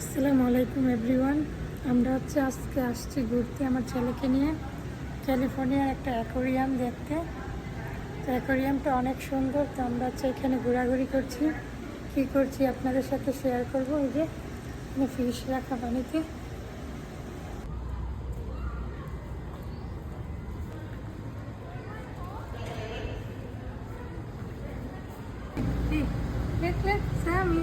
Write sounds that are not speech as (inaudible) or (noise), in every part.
আসসালামু আলাইকুম এভরিওয়ান। আমরা হচ্ছে আজকে আসছি ঘুরতে আমার ছেলেকে নিয়ে। ক্যালিফোর্নিয়ার একটা অ্যাকোরিয়াম দেখতে। তো অ্যাকোরিয়ামটা অনেক সুন্দর। তো আমরা হচ্ছে এখানে ঘোরাঘুরি করছি। কি করছি আপনাদের সাথে শেয়ার করব? এই যে ফিশ রাখা পানিতে। look, look, Sammy,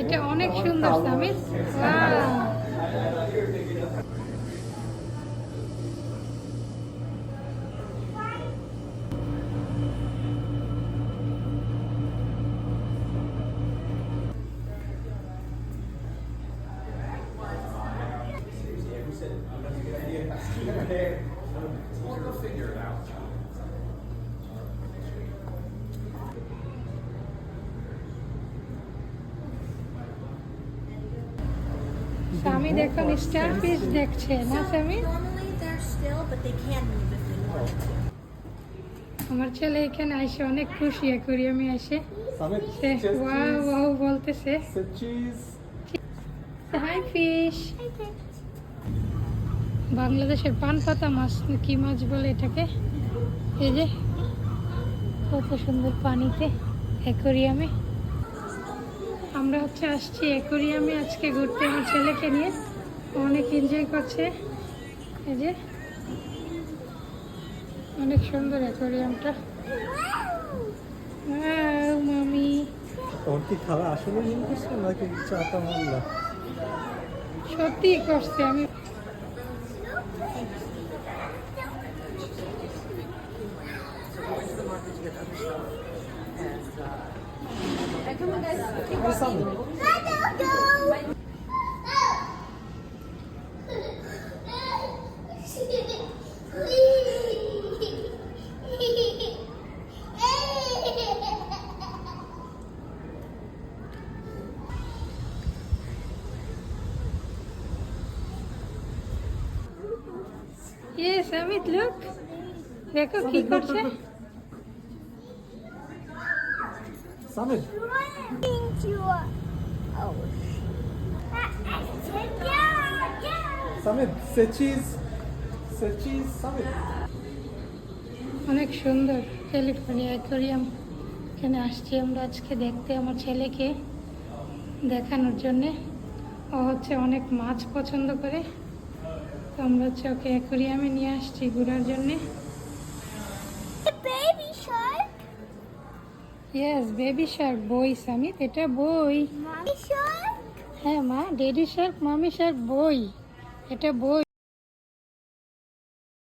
এটা অনেক সুন্দর সামির (laughs) Wow. স্বামী দেখুন স্টার ফিশ দেখছে না স্বামী. আমার ছেলে এখানে আসে অনেক খুশি অ্যাকোরিয়ামে আসে। সে ওয়াও ওয়াও বলতেছে. হাই ফিশ বাংলাদেশের পান পাতা মাছ কি মাছ বলে এটাকে? এই যে কত সুন্দর পানিতে অ্যাকোরিয়ামে আমরা হচ্ছে আসছি অ্যাকোরিয়ামে আজকে ঘুরতে আমার ছেলেকে নিয়ে। অনেক এনজয় করছে। এই যে অনেক সুন্দর অ্যাকোরিয়ামটা। মামি। ওর কি খাওয়া আসলে নিয়ে করছ নাকি চাটা মারলা সত্যি করছে আমি Summit. ইয়েস অমিত লুক দেখো কি করছে Summit. Summit, sit cheese. Sit cheese, Summit. অনেক সুন্দর ক্যালিফোর্নিয়া অ্যাকোরিয়াম এখানে আসছি আমরা আজকে দেখতে আমার ছেলেকে দেখানোর জন্যে ও হচ্ছে অনেক মাছ পছন্দ করে তো আমরা হচ্ছে ওকে অ্যাকোরিয়ামে নিয়ে আসছি ঘোরার জন্যে ইয়েস বেবি শার্ক বই সামিত এটা বই হ্যাঁ মা ডেডি শার্ক মামি শার্ক বই এটা বই